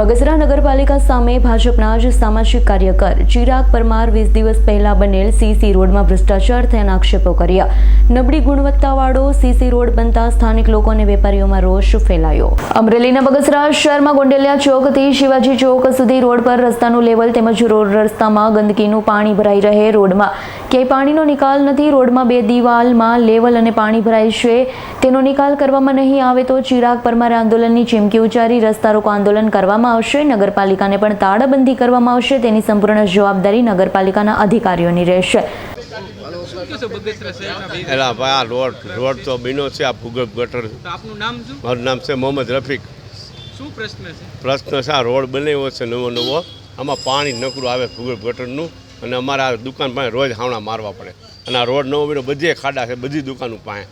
બગસરા નગરપાલિકા સામે ભાજપના જ સામાજિક કાર્યકર ચિરાગ પરમાર વીસ દિવસ પહેલા બનેલ સીસી રોડમાં ભ્રષ્ટાચાર થયાના આક્ષેપો કર્યા. નબળી ગુણવત્તાવાળો સીસી રોડ બનતા સ્થાનિક લોકો અને વેપારીઓમાં રોષ ફેલાયો. અમરેલીના બગસરા શહેરમાં ગોંડલિયા ચોકથી શિવાજી ચોક સુધી રોડ પર રસ્તાનું લેવલ તેમજ રોડ રસ્તામાં ગંદકીનું પાણી ભરાઈ રહે રોડમાં. ક્યાંય પાણીનો નિકાલ નથી રોડમાં બે દિવાલમાં લેવલ અને પાણી ભરાય છે. તેનો નિકાલ કરવામાં નહીં આવે તો ચિરાગ પરમારે આંદોલનની ચીમકી ઉચ્ચારી રસ્તા રોકો આંદોલન કરવામાં આવશે નગરપાલિકાને પણ તાળાબંધી કરવામાં આવશે તેની સંપૂર્ણ જવાબદારી નગરપાલિકાના અધિકારીઓની રહેશે. એલા ભાઈ આ રોડ રોડ તો બીનો છે આ ભૂગર્ભ ગટર. આપનું નામ શું? મારું નામ છે મોહમ્મદ રફીક. શું પ્રશ્ન છે? પ્રશ્ન છે આ રોડ બનાવ્યો છે નવો નવો. આમાં પાણી નકરું આવે ભૂગર્ભ ગટરનું. અને અમારા દુકાન પાસે રોજ હાવણા મારવા પડે. અને આ રોડ નવો બીનો બધે ખાડા છે, બધી દુકાનો પાસે.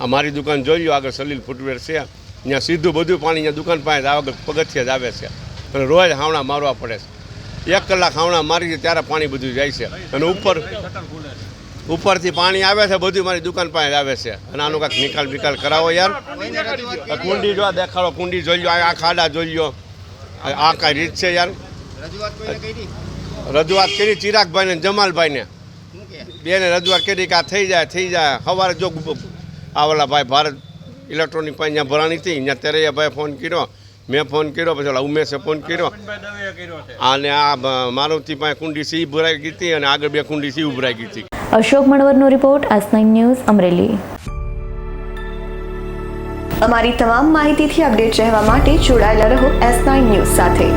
આ મારી દુકાન જોઈ લો આગળ સલીલ ફૂટવેર છે. ત્યાં સીધું બધું પાણી અહીંયા દુકાન પાસે આગળ પગથિયે જ આવે છે. અને રોજ હાવણા મારવા પડે છે. એક કલાક હાવણા મારી ત્યારે પાણી બધું જાય છે. અને ઉપર, ઉપરથી પાણી આવે છે, બધું મારી દુકાન પાસે આવે છે. અને આનો કાંઈક નિકાલ વિકાલ કરાવો યાર. કુંડી જો દેખાડો, કુંડી જોઈ લો આ આ ખાડા જોઈ લો આ આ કાંઈ રીત છે યાર. રજૂઆત કરી ચિરાગભાઈને જમાલભાઈને. બેને રજૂઆત કરી કે આ થઈ જાય થઈ જાય. સવારે જો આવેલા ભાઈ ભારત ઇલેક્ટ્રોનિક પાસે ત્યાં ભરાણી હતી ત્યાં તેરૈયા ભાઈ ફોન કર્યો. મેં ફોન કર્યો પછી ઓલા ઉમેશે ફોન કર્યો. અને આ મારુતિ પાસે કુંડી સી ભરાઈ ગઈ હતી અને આગળ બે કુંડી સી ઉભરાઈ ગઈ હતી. અશોક મણવરનો રિપોર્ટ આજ ન્યૂઝ અમરેલી. અમારી તમામ માહિતીથી અપડેટ રહેવા માટે જોડાયેલા રહો એસ નાઇન ન્યૂઝ સાથે.